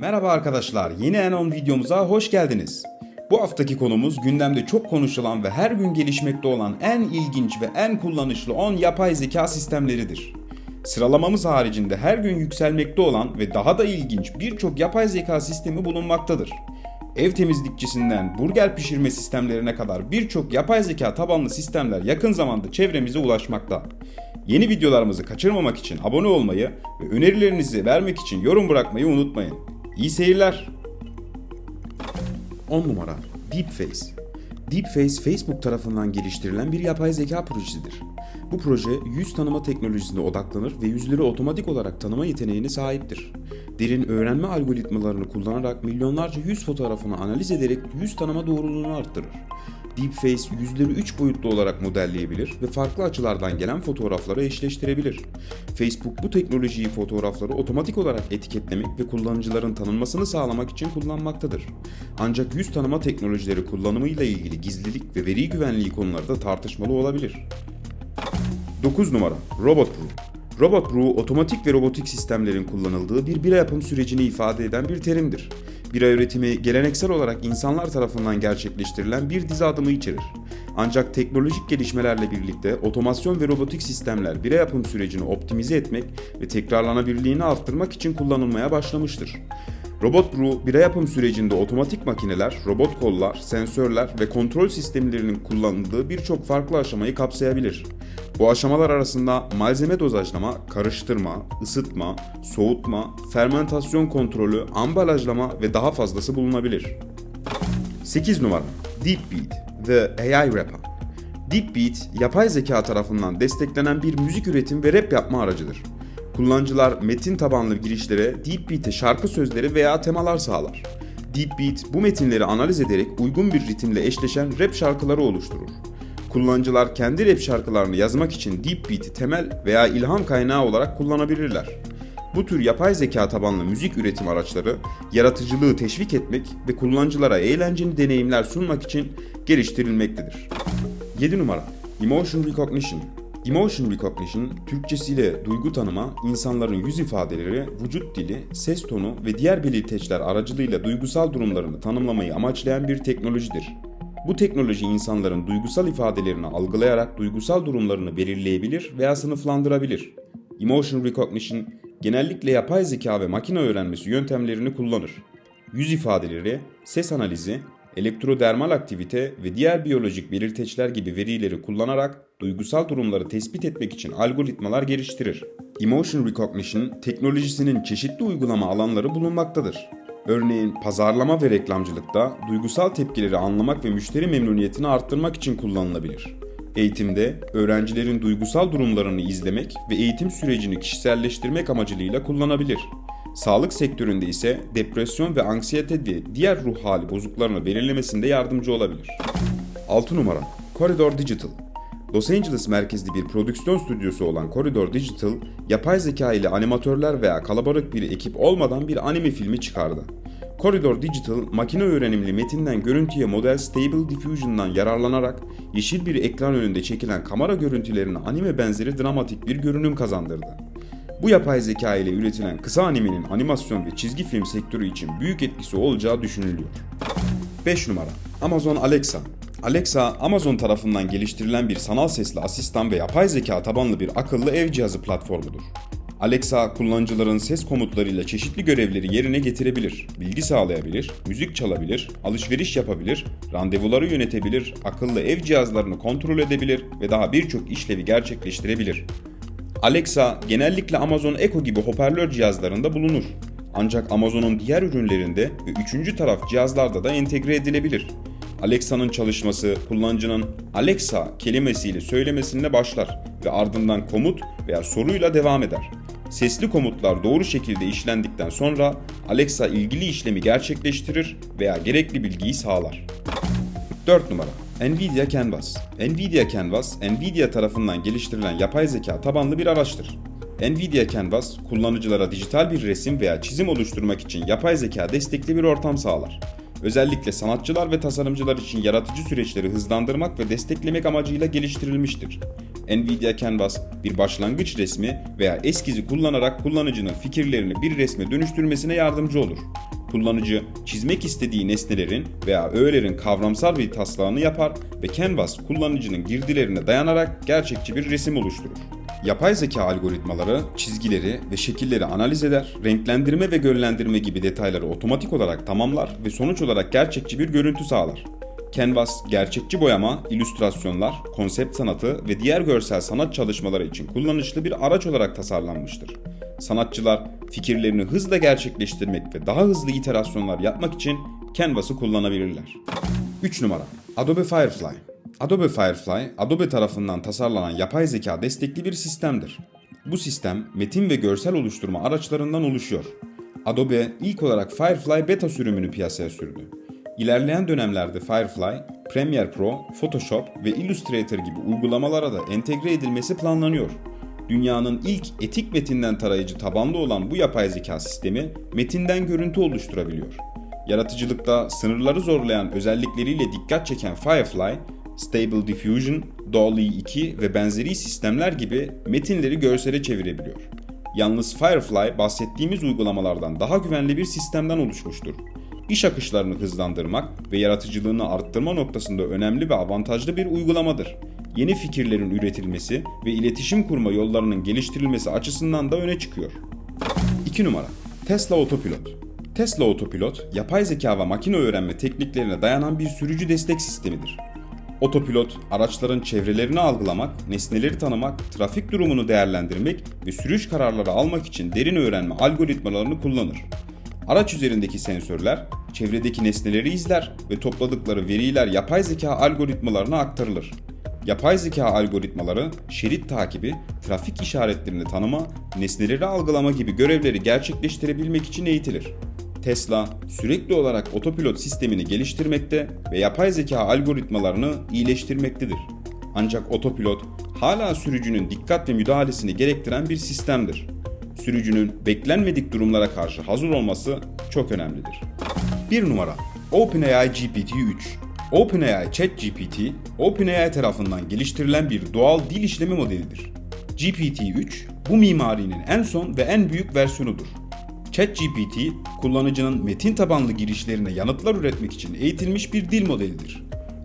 Merhaba arkadaşlar, yeni Enon videomuza hoş geldiniz. Bu haftaki konumuz gündemde çok konuşulan ve her gün gelişmekte olan en ilginç ve en kullanışlı 10 yapay zeka sistemleridir. Sıralamamız haricinde her gün yükselmekte olan ve daha da ilginç birçok yapay zeka sistemi bulunmaktadır. Ev temizlikçisinden burger pişirme sistemlerine kadar birçok yapay zeka tabanlı sistemler yakın zamanda çevremize ulaşmakta. Yeni videolarımızı kaçırmamak için abone olmayı ve önerilerinizi vermek için yorum bırakmayı unutmayın. İyi seyirler. 10 numara Deepface. Deepface Facebook tarafından geliştirilen bir yapay zeka projesidir. Bu proje yüz tanıma teknolojisine odaklanır ve yüzleri otomatik olarak tanıma yeteneğine sahiptir. Derin öğrenme algoritmalarını kullanarak milyonlarca yüz fotoğrafını analiz ederek yüz tanıma doğruluğunu arttırır. Deepface yüzleri 3 boyutlu olarak modelleyebilir ve farklı açılardan gelen fotoğrafları eşleştirebilir. Facebook bu teknolojiyi fotoğrafları otomatik olarak etiketlemek ve kullanıcıların tanınmasını sağlamak için kullanmaktadır. Ancak yüz tanıma teknolojileri kullanımıyla ilgili gizlilik ve veri güvenliği konuları da tartışmalı olabilir. 9 numara Robot Brew. Robot Brew, otomatik ve robotik sistemlerin kullanıldığı bir bira yapım sürecini ifade eden bir terimdir. Bira üretimi geleneksel olarak insanlar tarafından gerçekleştirilen bir dizi adımı içerir. Ancak teknolojik gelişmelerle birlikte otomasyon ve robotik sistemler bira yapım sürecini optimize etmek ve tekrarlanabilirliğini arttırmak için kullanılmaya başlamıştır. Robot Brew, bira yapım sürecinde otomatik makineler, robot kollar, sensörler ve kontrol sistemlerinin kullanıldığı birçok farklı aşamayı kapsayabilir. Bu aşamalar arasında malzeme dozajlama, karıştırma, ısıtma, soğutma, fermentasyon kontrolü, ambalajlama ve daha fazlası bulunabilir. 8 numara Deepbeat The AI Rapper Deepbeat, yapay zeka tarafından desteklenen bir müzik üretim ve rap yapma aracıdır. Kullanıcılar metin tabanlı girişlere Deepbeat'e şarkı sözleri veya temalar sağlar. Deepbeat bu metinleri analiz ederek uygun bir ritimle eşleşen rap şarkıları oluşturur. Kullanıcılar kendi rap şarkılarını yazmak için Deepbeat'i temel veya ilham kaynağı olarak kullanabilirler. Bu tür yapay zeka tabanlı müzik üretim araçları yaratıcılığı teşvik etmek ve kullanıcılara eğlenceli deneyimler sunmak için geliştirilmektedir. 7 numara Emotion Recognition Emotion Recognition, Türkçesiyle duygu tanıma, insanların yüz ifadeleri, vücut dili, ses tonu ve diğer belirteçler aracılığıyla duygusal durumlarını tanımlamayı amaçlayan bir teknolojidir. Bu teknoloji insanların duygusal ifadelerini algılayarak duygusal durumlarını belirleyebilir veya sınıflandırabilir. Emotion Recognition genellikle yapay zeka ve makine öğrenmesi yöntemlerini kullanır. Yüz ifadeleri, ses analizi, elektrodermal aktivite ve diğer biyolojik belirteçler gibi verileri kullanarak duygusal durumları tespit etmek için algoritmalar geliştirir. Emotion Recognition teknolojisinin çeşitli uygulama alanları bulunmaktadır. Örneğin pazarlama ve reklamcılıkta duygusal tepkileri anlamak ve müşteri memnuniyetini arttırmak için kullanılabilir. Eğitimde öğrencilerin duygusal durumlarını izlemek ve eğitim sürecini kişiselleştirmek amacıyla kullanabilir. Sağlık sektöründe ise depresyon ve anksiyete ve diğer ruh hali bozuklarını belirlemesinde yardımcı olabilir. 6 numara Corridor Digital Los Angeles merkezli bir prodüksiyon stüdyosu olan Corridor Digital, yapay zeka ile animatörler veya kalabalık bir ekip olmadan bir anime filmi çıkardı. Corridor Digital, makine öğrenimli metinden görüntüye model Stable Diffusion'dan yararlanarak yeşil bir ekran önünde çekilen kamera görüntülerine anime benzeri dramatik bir görünüm kazandırdı. Bu yapay zeka ile üretilen kısa animenin animasyon ve çizgi film sektörü için büyük etkisi olacağı düşünülüyor. 5 numara Amazon Alexa Alexa, Amazon tarafından geliştirilen bir sanal sesli asistan ve yapay zeka tabanlı bir akıllı ev cihazı platformudur. Alexa, kullanıcıların ses komutlarıyla çeşitli görevleri yerine getirebilir, bilgi sağlayabilir, müzik çalabilir, alışveriş yapabilir, randevuları yönetebilir, akıllı ev cihazlarını kontrol edebilir ve daha birçok işlevi gerçekleştirebilir. Alexa genellikle Amazon Echo gibi hoparlör cihazlarında bulunur. Ancak Amazon'un diğer ürünlerinde ve üçüncü taraf cihazlarda da entegre edilebilir. Alexa'nın çalışması kullanıcının Alexa kelimesiyle söylemesinde başlar ve ardından komut veya soruyla devam eder. Sesli komutlar doğru şekilde işlendikten sonra Alexa ilgili işlemi gerçekleştirir veya gerekli bilgiyi sağlar. 4 numara Nvidia Canvas Nvidia Canvas, Nvidia tarafından geliştirilen yapay zeka tabanlı bir araçtır. Nvidia Canvas, kullanıcılara dijital bir resim veya çizim oluşturmak için yapay zeka destekli bir ortam sağlar. Özellikle sanatçılar ve tasarımcılar için yaratıcı süreçleri hızlandırmak ve desteklemek amacıyla geliştirilmiştir. Nvidia Canvas bir başlangıç resmi veya eskizi kullanarak kullanıcının fikirlerini bir resme dönüştürmesine yardımcı olur. Kullanıcı çizmek istediği nesnelerin veya öğelerin kavramsal bir taslağını yapar ve Canvas kullanıcının girdilerine dayanarak gerçekçi bir resim oluşturur. Yapay zeka algoritmaları çizgileri ve şekilleri analiz eder, renklendirme ve göllendirme gibi detayları otomatik olarak tamamlar ve sonuç olarak gerçekçi bir görüntü sağlar. Canvas, gerçekçi boyama, illüstrasyonlar, konsept sanatı ve diğer görsel sanat çalışmaları için kullanışlı bir araç olarak tasarlanmıştır. Sanatçılar fikirlerini hızla gerçekleştirmek ve daha hızlı iterasyonlar yapmak için Canvas'ı kullanabilirler. 3 numara Adobe Firefly Adobe Firefly, Adobe tarafından tasarlanan yapay zeka destekli bir sistemdir. Bu sistem metin ve görsel oluşturma araçlarından oluşuyor. Adobe ilk olarak Firefly beta sürümünü piyasaya sürdü. İlerleyen dönemlerde Firefly, Premiere Pro, Photoshop ve Illustrator gibi uygulamalara da entegre edilmesi planlanıyor. Dünyanın ilk etik metinden tarayıcı tabanlı olan bu yapay zeka sistemi metinden görüntü oluşturabiliyor. Yaratıcılıkta sınırları zorlayan özellikleriyle dikkat çeken Firefly, Stable Diffusion, DALL-E 2 ve benzeri sistemler gibi metinleri görsele çevirebiliyor. Yalnız Firefly bahsettiğimiz uygulamalardan daha güvenli bir sistemden oluşmuştur. İş akışlarını hızlandırmak ve yaratıcılığını arttırma noktasında önemli ve avantajlı bir uygulamadır. Yeni fikirlerin üretilmesi ve iletişim kurma yollarının geliştirilmesi açısından da öne çıkıyor. 2 numara Tesla Autopilot Tesla Autopilot, yapay zeka ve makine öğrenme tekniklerine dayanan bir sürücü destek sistemidir. Otopilot, araçların çevrelerini algılamak, nesneleri tanımak, trafik durumunu değerlendirmek ve sürüş kararları almak için derin öğrenme algoritmalarını kullanır. Araç üzerindeki sensörler, çevredeki nesneleri izler ve topladıkları veriler yapay zeka algoritmalarına aktarılır. Yapay zeka algoritmaları şerit takibi, trafik işaretlerini tanıma, nesneleri algılama gibi görevleri gerçekleştirebilmek için eğitilir. Tesla sürekli olarak otopilot sistemini geliştirmekte ve yapay zeka algoritmalarını iyileştirmektedir. Ancak otopilot hala sürücünün dikkat ve müdahalesini gerektiren bir sistemdir. Sürücünün beklenmedik durumlara karşı hazır olması çok önemlidir. 1 numara OpenAI GPT-3 OpenAI ChatGPT, OpenAI tarafından geliştirilen bir doğal dil işleme modelidir. GPT-3 bu mimarinin en son ve en büyük versiyonudur. ChatGPT, kullanıcının metin tabanlı girişlerine yanıtlar üretmek için eğitilmiş bir dil modelidir.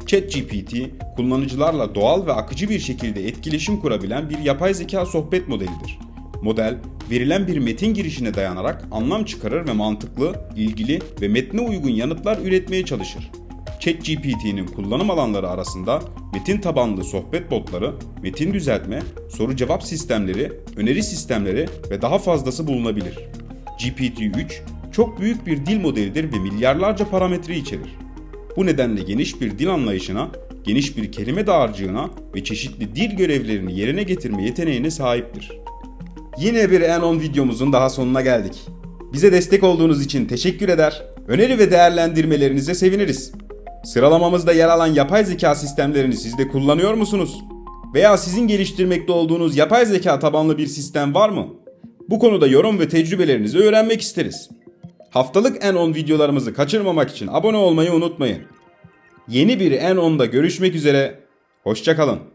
ChatGPT, kullanıcılarla doğal ve akıcı bir şekilde etkileşim kurabilen bir yapay zeka sohbet modelidir. Model, verilen bir metin girişine dayanarak anlam çıkarır ve mantıklı, ilgili ve metne uygun yanıtlar üretmeye çalışır. ChatGPT'nin kullanım alanları arasında metin tabanlı sohbet botları, metin düzeltme, soru cevap sistemleri, öneri sistemleri ve daha fazlası bulunabilir. GPT-3 çok büyük bir dil modelidir ve milyarlarca parametre içerir. Bu nedenle geniş bir dil anlayışına, geniş bir kelime dağarcığına ve çeşitli dil görevlerini yerine getirme yeteneğine sahiptir. Yine bir N10 videomuzun daha sonuna geldik. Bize destek olduğunuz için teşekkür eder, öneri ve değerlendirmelerinize seviniriz. Sıralamamızda yer alan yapay zeka sistemlerini siz de kullanıyor musunuz? Veya sizin geliştirmekte olduğunuz yapay zeka tabanlı bir sistem var mı? Bu konuda yorum ve tecrübelerinizi öğrenmek isteriz. Haftalık N10 videolarımızı kaçırmamak için abone olmayı unutmayın. Yeni bir N10'da görüşmek üzere, hoşçakalın.